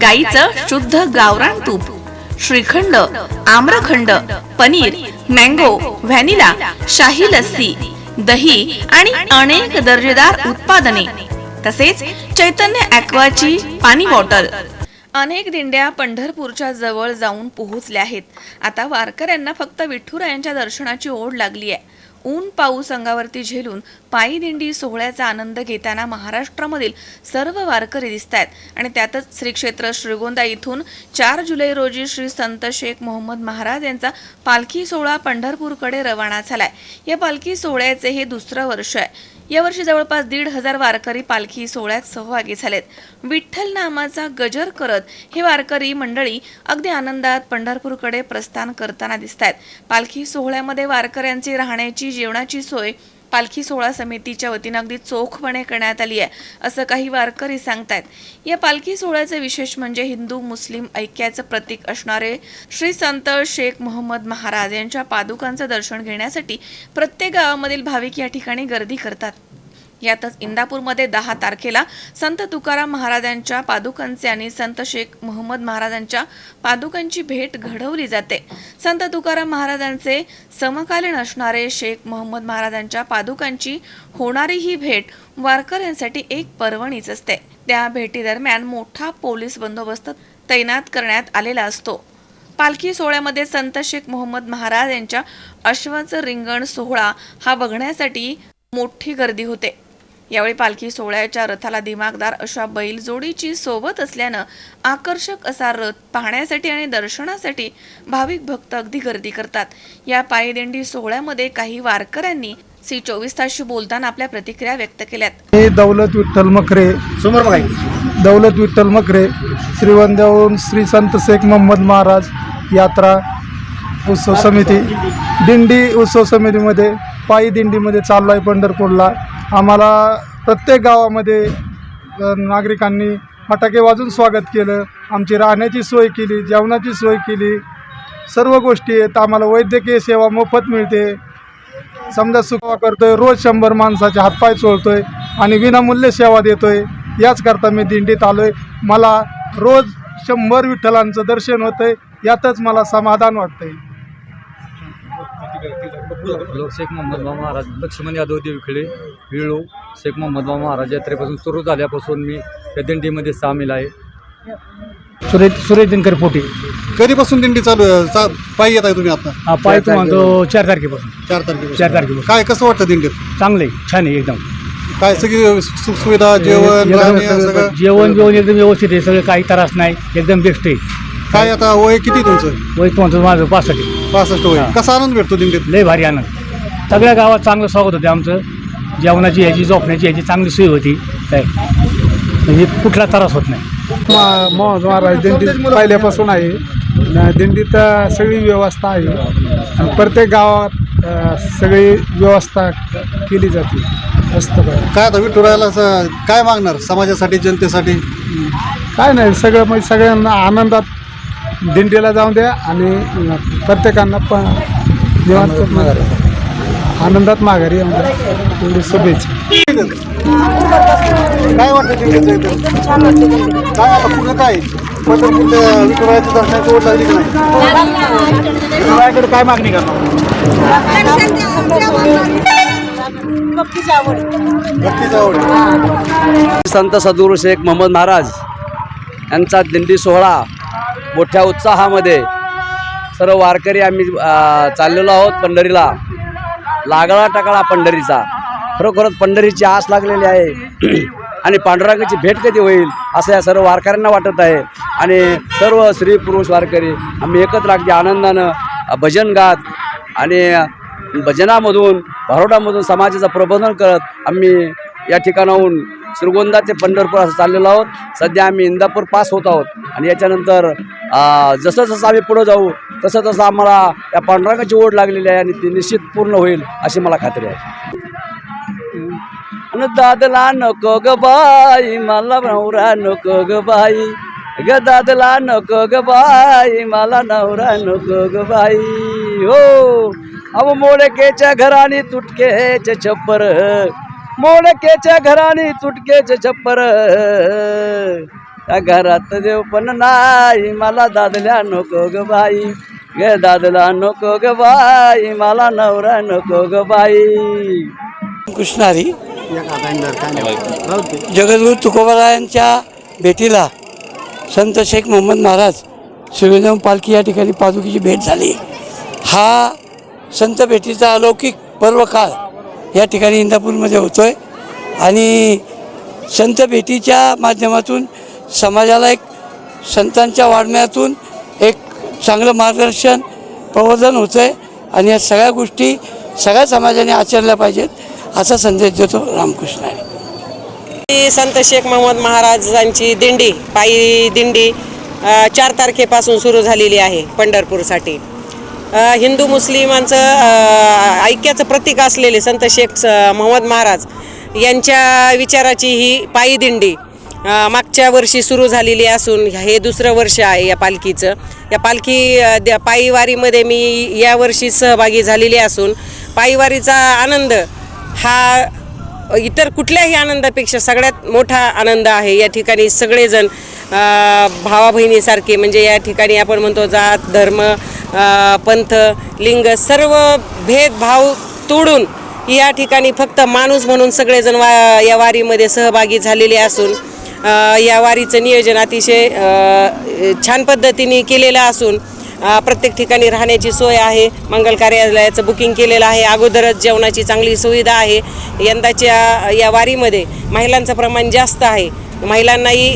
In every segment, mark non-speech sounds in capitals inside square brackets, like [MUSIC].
गाईचं शुद्ध गावरान तूप श्रीखंड आम्रखंड पनीर मँगो व्हॅनिला शाही लस्सी दही आणि अनेक दर्जेदार उत्पादने तसेच चैतन्य ॲक्वाची पाणी बॉटल. अनेक दिंड्या पंढरपूरच्या जवळ जाऊन पोहोचल्या आहेत. आता वारकऱ्यांना फक्त विठ्ठुरायांच्या दर्शनाची ओढ लागली आहे ऊन पाऊस अंगावरती झेलून पायी दिंडी सोहळ्याचा आनंद घेताना महाराष्ट्रामधील सर्व वारकरी दिसत आहेत आणि त्यातच श्री क्षेत्र श्रीगोंदा इथून चार जुलै रोजी श्री संत शेख मोहम्मद महाराज यांचा पालखी सोहळा पंढरपूरकडे रवाना झालाय. या पालखी सोहळ्याचे हे दुसरं वर्ष आहे. यावर्षी जवळपास दीड हजार वारकरी पालखी सोहळ्यात सहभागी झालेत. विठ्ठल नामाचा गजर करत हे वारकरी मंडळी अगदी आनंदात पंढरपूरकडे प्रस्थान करताना दिसत आहेत पालखी सोहळ्यामध्ये वारकऱ्यांची राहण्याची जेवणाची सोय पालखी सोहळा समितीच्या वतीनं अगदी चोखपणे करण्यात आली आहे असं काही वारकरी सांगतायत. या पालखी सोहळ्याचं विशेष म्हणजे हिंदू मुस्लिम ऐक्याचं प्रतीक असणारे श्री संत शेख मोहम्मद महाराज यांच्या पादुकांचं दर्शन घेण्यासाठी प्रत्येक गावामधील भाविक या ठिकाणी गर्दी करतात. यातच इंदापूरमध्ये दहा तारखेला संत तुकाराम महाराजांच्या पादुकांचे आणि संत शेख मोहम्मद महाराजांच्या पादुकांची भेट घडवली जाते. संत तुकाराम महाराजांचे समकालीन असणारे शेख मोहम्मद महाराजांच्या पादुकांची होणारी ही भेट वारकऱ्यांसाठी एक पर्वणीच असते. त्या भेटीदरम्यान मोठा पोलीस बंदोबस्त तैनात करण्यात आलेला असतो. पालखी सोहळ्यामध्ये संत शेख मोहम्मद महाराज यांच्या अश्वाचं रिंगण सोहळा हा बघण्यासाठी मोठी गर्दी होते. यावेळी पालखी सोहळ्याच्या रथाला दिमागदार अशा बैलजोडीची सोबत असल्यानं आकर्षक असा रथ पाहण्यासाठी आणि दर्शनासाठी भाविक भक्त अगदी गर्दी करतात. या पायीदिंडी सोहळ्यामध्ये काही वारकऱ्यांनी सी चोवीस तासशी बोलताना आपल्या प्रतिक्रिया व्यक्त केल्यात. मी दौलत विठ्ठल मकरे समोर दौलत विठ्ठल मकरे श्रीवंद्याहून श्री संत शेख मोहम्मद महाराज यात्रा उत्सव समिती. दिंडी उत्सव समितीमध्ये पायी दिंडीमध्ये चाललो आहे पंढरपूरला. आम्हाला प्रत्येक गावामध्ये नागरिकांनी फटाके वाजून स्वागत केलं. आमची राहण्याची सोय केली जेवणाची सोय केली. सर्व गोष्टी आहेत. आम्हाला वैद्यकीय सेवा मोफत मिळते. समजा सुखवा करतोय रोज शंभर माणसाचे हातपाय चोळतोय आणि विनामूल्य सेवा देतोय. आहे याचकरता मी दिंडीत आलो आहे मला रोज शंभर विठ्ठलांचं दर्शन होतं आहे यातच मला समाधान वाटतं आहे हॅलो शेख मोहम्मद बाबा महाराज. लक्ष्मण यादव देवखेडे विळू. शेख मोहम्मद बाबा महाराज यात्रेपासून सुरू झाल्यापासून मी त्या दिंडीमध्ये सामील आहे. सुरेश सुरेश दिनकर पोटे. कधीपासून दिंडी चालू आहे? चा- पायी येत आहे तुम्ही आता? हा पाय तू म्हणतो चार तारखेपासून. चार तारखेपासून. चार तारखेपासून. काय कसं वाटतं दिंडीत? चांगलं आहे छान आहे एकदम. काय सगळी जेवण राहणे सगळं- सगळं? जेवण जेवण एकदम व्यवस्थित आहे सगळं काही त्रास नाही एकदम बेस्ट आहे. काय आता वय किती तुमचं? वय तू म्हणतो माझं पाचसाठी पासष्ट वय. हा. कसा आनंद भेटतो दिंडीत? लय भारी आनंद. सगळ्या गावात चांगलं स्वागत होते आमचं. जेवणाची ह्याची झोपण्याची ह्याची चांगली सोय होती. काय? म्हणजे कुठला त्रास होत नाही. मोहम्मद महाराज दिंडीत पहिल्यापासून आहे. न- दिंडीत अ, सगळी व्यवस्था आहे. आणि प्रत्येक गावात अ, सगळी व्यवस्था केली जाते. मस्त काय काय आता विठुरायला असं काय मागणार? समाजासाठी जनतेसाठी? काय नाही सगळं म्हणजे सगळ्यांना आनंदात दिंडीला जाऊन द्या आणि प्रत्येकांना पण निवांत आनंदात माघारी येऊन द्या. एवढी शुभेच्छा. काय वाटतं दिंडीचं इथं? काय आता पुढं काय? पंढरपूरच्या विठुरायाच्या दर्शनाची ओढ लागली की नाही? विठुरायाकडे काय मागणी करणार. संत सद्गुरू शेख मोहम्मद महाराज यांचा दिंडी सोहळा मोठ्या उत्साहामध्ये सर्व वारकरी आम्ही चाललेलो आहोत पंढरीला. लागळा टाकळा पंढरीचा. खरोखरच पंढरीची आस लागलेली आहे. [CLEARS THROAT] आणि पांडुरंगाची भेट कधी होईल असं या सर्व वारकऱ्यांना वाटत आहे. आणि सर्व स्त्री पुरुष वारकरी आम्ही एकत्र अगदी आनंदानं भजन गात आणि भजनामधून भारोडामधून समाजाचं प्रबोधन करत आम्ही या ठिकाणाहून श्रीगोंदा ते पंढरपूर असं चाललेलो आहोत. सध्या आम्ही इंदापूर पास होत आहोत. आणि याच्यानंतर जसं जसं आम्ही पुढं जाऊ तसं तसं आम्हाला या पांडुरंगाची ओढ लागलेली आहे आणि ती निश्चित पूर्ण होईल अशी मला खात्री आहे. अन दादला नको ग बाई मला नवरा नको ग बाई. ग दादला नको ग बाई मला नवरा नको ग बाई. हो अव मोडकेच्या घराने तुटकेचे छप्पर. मोडकेच्या घराने तुटकेचे छप्पर. त्या घरात देव पण नाही. मला दादल्या नको ग बाई. ग दादला नको ग बाई. मला नवरा नको ग बाई. कृष्णारी जगद्गुरु तुकोबारायांच्या भेटीला संत शेख मोहम्मद महाराज शिरोजम पालखी या ठिकाणी पादुकीची भेट झाली. हा संत भेटीचा अलौकिक पर्वकाळ या ठिकाणी इंदापूरमध्ये होतो आहे आणि संत भेटीच्या माध्यमातून समाजाला एक संतांच्या वाढण्यातून एक चांगलं मार्गदर्शन प्रबोधन होतं आहे आणि या सगळ्या गोष्टी सगळ्या समाजाने आचरल्या पाहिजेत असा संदेश देतो रामकृष्ण आहे. संत शेख महम्मद महाराजांची दिंडी पायी दिंडी चार तारखेपासून सुरू झालेली आहे पंढरपूरसाठी. हिंदू मुस्लिमांचं ऐक्याचं प्रतीक असलेले संत शेख स- महाराज यांच्या विचाराची ही पायी दिंडी मागच्या वर्षी सुरू झालेली असून हे दुसरं वर्ष आहे या पालखीचं. या पालखी द्या- पायीवारीमध्ये मी यावर्षी सहभागी झालेली असून पायीवारीचा आनंद हा इतर कुठल्याही आनंदापेक्षा सगळ्यात मोठा आनंद आहे. या ठिकाणी सगळेजण भावा बहिणीसारखे म्हणजे या ठिकाणी आपण म्हणतो जात धर्म पंथ लिंग सर्व भेदभाव तोडून या ठिकाणी फक्त माणूस म्हणून सगळेजण वा या वारीमध्ये सहभागी झालेले असून या वारीचं नियोजन अतिशय छान पद्धतीने केलेलं असून प्रत्येक ठिकाणी राहण्याची सोय आहे. मंगल कार्यालयाचं बुकिंग केलेलं आहे. अगोदरच जेवणाची चांगली सुविधा आहे. यंदाच्या या वारीमध्ये महिलांचं प्रमाण जास्त आहे. महिलांनाही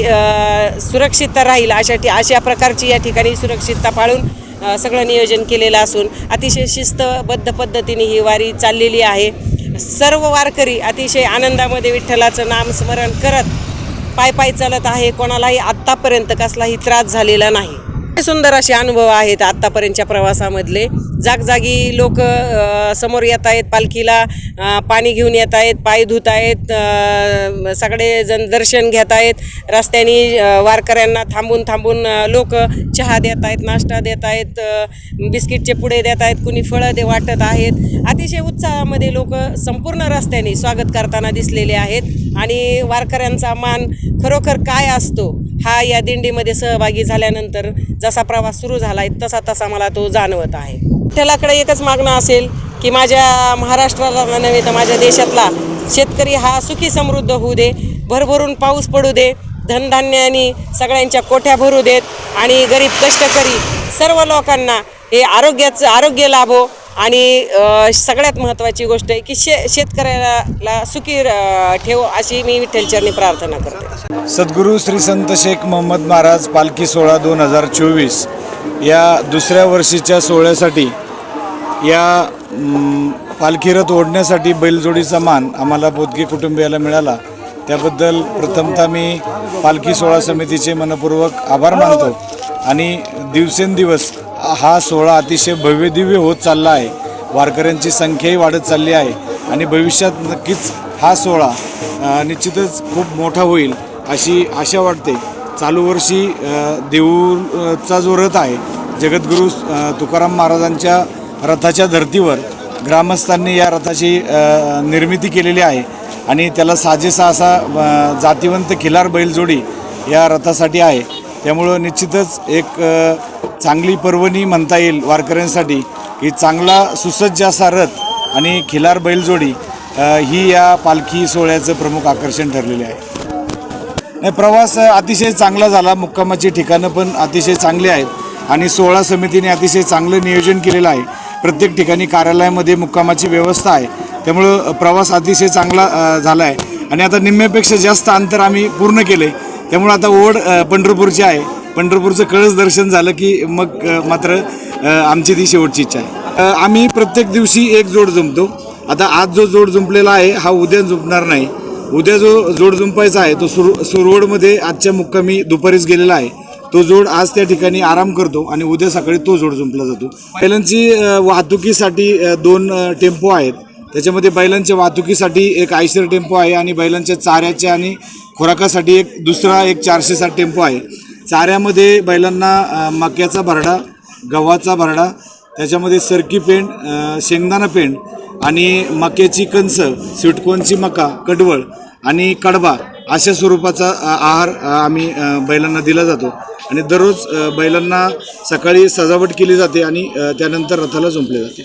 सुरक्षितता राहील अशा ठि अशा प्रकारची या ठिकाणी सुरक्षितता पाळून सगळं नियोजन केलेलं असून अतिशय शिस्तबद्ध पद्धतीने ही वारी चाललेली आहे. सर्व वारकरी अतिशय आनंदामध्ये विठ्ठलाचं नामस्मरण करत पाय पाय चालत आहे कोणालाही आत्तापर्यंत कसलाही त्रास झालेला नाही. सुंदर असे अनुभव आहेत आत्तापर्यंतच्या प्रवासामधले. जागजागी लोक समोर येत आहेत पालखीला पाणी घेऊन येत आहेत पाय धुत आहेत सगळेजण सगळे जण दर्शन घेत आहेत. रस्त्याने वारकऱ्यांना थांबून थांबून लोक चहा देत आहेत नाश्ता देत आहेत बिस्किटचे पुडे देत आहेत कुणी फळं दे वाटत आहेत. अतिशय उत्साहामध्ये लोक संपूर्ण रस्त्याने स्वागत करताना दिसलेले आहेत आणि वारकऱ्यांचा मान खरोखर काय असतो हा या दिंडीमध्ये सहभागी झाल्यानंतर जसा प्रवास सुरू झाला आहे तसा तसा मला तो जाणवत आहे. विठ्ठलाकडे एकच मागणं असेल की माझ्या महाराष्ट्राला नव्हे तर माझ्या देशातला शेतकरी हा सुखी समृद्ध होऊ दे भरभरून पाऊस पडू दे धनधान्याने सगळ्यांच्या कोठ्या भरू देत आणि गरीब कष्टकरी सर्व लोकांना हे आरोग्याचं आरोग्य लाभो. आणि सगळ्यात महत्त्वाची गोष्ट आहे की शे शेतकऱ्याला सुखी ठेव अशी मी विठ्ठलचरणी प्रार्थना करते. सद्गुरू श्री संत शेख मोहम्मद महाराज पालखी सोहळा दोन हजार चोवीस या दुसऱ्या वर्षीच्या सोहळ्यासाठी या पालखी रथ ओढण्यासाठी बैलजोडीचा मान आम्हाला बोदगे कुटुंबियाला मिळाला. त्याबद्दल प्रथमतः मी पालखी सोहळा समितीचे मनपूर्वक आभार मानतो आणि दिवसेंदिवस हा सोहळा अतिशय भव्यदिव्य होत चालला आहे. वारकऱ्यांची संख्याही वाढत चालली आहे आणि भविष्यात नक्कीच हा सोहळा निश्चितच खूप मोठा होईल अशी आशा वाटते. चालू वर्षी अ, देऊळचा जो रथ आहे जगद्गुरू तुकाराम महाराजांच्या रथाच्या धर्तीवर ग्रामस्थांनी या रथाची निर्मिती केलेली आहे आणि त्याला साजेसा असा जातिवंत खिलार बैलजोडी या रथासाठी आहे. त्यामुळं निश्चितच एक चांगली पर्वणी म्हणता येईल वारकऱ्यांसाठी. की चांगला सुसज्ज असा रथ आणि खिलार बैलजोडी ही या पालखी सोहळ्याचं प्रमुख आकर्षण ठरलेले आहे. नाही प्रवास अतिशय चांगला झाला. मुक्कामाची ठिकाणं पण अतिशय चांगली आहेत. आणि सोहळा समितीने अतिशय चांगलं नियोजन केलेलं आहे. प्रत्येक ठिकाणी कार्यालयामध्ये मुक्कामाची व्यवस्था आहे. त्यामुळं प्रवास अतिशय चांगला झाला आहे. आणि आता निम्म्यापेक्षा जास्त अंतर आम्ही पूर्ण केलं आहे त्यामुळं आता ओढ पंढरपूरची आहे. पंढरपूरचं कळस दर्शन झालं की मग मात्र आमची ती शेवटची इच्छा आहे. आम्ही प्रत्येक दिवशी एक जोड जुंपतो आता आज जो जोड जुंपलेला आहे हा उद्या जुंपणार नाही. उद्या जो जोड जुंपायचा आहे तो सुर सुरवडमध्ये आजच्या मुक्कामी दुपारीच गेलेला आहे. तो जोड आज त्या ठिकाणी आराम करतो आणि उद्या सकाळी तो जोड जुंपला जातो. बैलांची वाहतुकीसाठी दोन टेम्पो आहेत. त्याच्यामध्ये बैलांच्या वाहतुकीसाठी एक आयशर टेम्पो आहे आणि बैलांच्या चाऱ्याच्या आणि खुराकासाठी एक दुसरा एक चारशे साठ टेम्पो आहे. चाऱ्यामध्ये बैलांना मक्याचा भरडा गव्हाचा भरडा त्याच्यामध्ये सरकी पेंड शेंगदाणा पेंड आणि मक्याची कणस स्वीटकोनची मका कडवळ आणि कडबा अशा स्वरूपाचा आहार आम्ही बैलांना दिला जातो. आणि दररोज बैलांना सकाळी सजावट केली जाते आणि त्यानंतर रथाला जुंपले जाते.